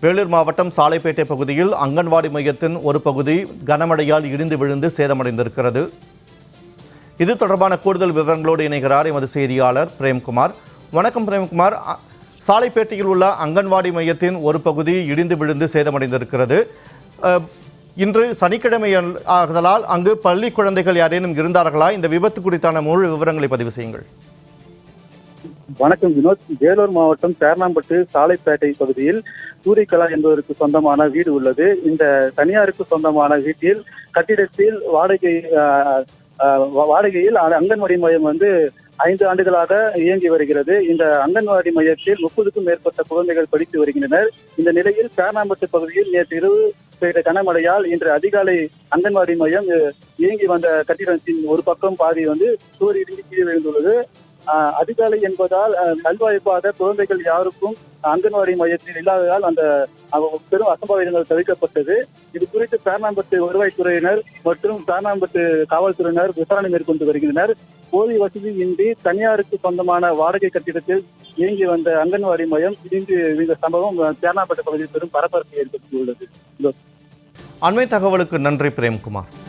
வேலூர் மாவட்டம் சாலைப்பேட்டை பகுதியில் அங்கன்வாடி மையத்தின் ஒரு பகுதி கனமழையால் இடிந்து விழுந்து சேதமடைந்திருக்கிறது. இது தொடர்பான கூடுதல் விவரங்களோடு இணைகிறார் எமது செய்தியாளர் பிரேம்குமார். வணக்கம் பிரேம்குமார். சாலைப்பேட்டையில் உள்ள அங்கன்வாடி மையத்தின் ஒரு பகுதி இடிந்து விழுந்து சேதமடைந்திருக்கிறது. இன்று சனிக்கிழமை அல்- ஆதலால் அங்கு பள்ளி குழந்தைகள் யாரேனும் இருந்தார்களா? இந்த விபத்து குறித்தான முழு விவரங்களை பதிவு செய்யுங்கள். வணக்கம் வினோத். வேலூர் மாவட்டம் சேரணாம்பட்டு சாலைப்பேட்டை பகுதியில் சூரியகலா என்பவருக்கு சொந்தமான வீடு உள்ளது. இந்த தனியாருக்கு சொந்தமான வீட்டில் கட்டிடத்தில் வாடகை வாடகையில் அங்கன்வாடி மையம் வந்து ஐந்து ஆண்டுகளாக இயங்கி வருகிறது. இந்த அங்கன்வாடி மையத்தில் முப்பதுக்கும் மேற்பட்ட குழந்தைகள் படித்து வருகின்றனர். இந்த நிலையில் சேரணாம்பட்டு பகுதியில் நேற்று இரவு பெய்த கனமழையால் இன்று அதிகாலை அங்கன்வாடி மையம் இயங்கி வந்த கட்டிடத்தின் ஒரு பக்கம் பாதி வந்து சூரிய இடிந்து கீழே விழுந்துள்ளது. அதிகாலை என்பதால் ஆஹ் நல்வாய்ப்பாக குழந்தைகள் யாருக்கும் அங்கன்வாடி மையத்தில் இல்லாததால் அந்த பெரும் அசம்பாவிதங்கள் தவிர்க்கப்பட்டது. இது குறித்து பேரணாம்பட்டு வருவாய்த்துறையினர் மற்றும் பேரணாம்பட்டு காவல்துறையினர் விசாரணை மேற்கொண்டு வருகின்றனர். போதிய வசதி இன்றி தனியாருக்கு சொந்தமான வாடகை கட்டிடத்தில் இயங்கி வந்த அங்கன்வாடி மையம் இடிந்து இந்த சம்பவம் பேரணாம்பட்டு பகுதியில் பெரும் பரபரப்பை ஏற்படுத்தியுள்ளது. அண்மை தகவலுக்கு நன்றி பிரேம்குமார்.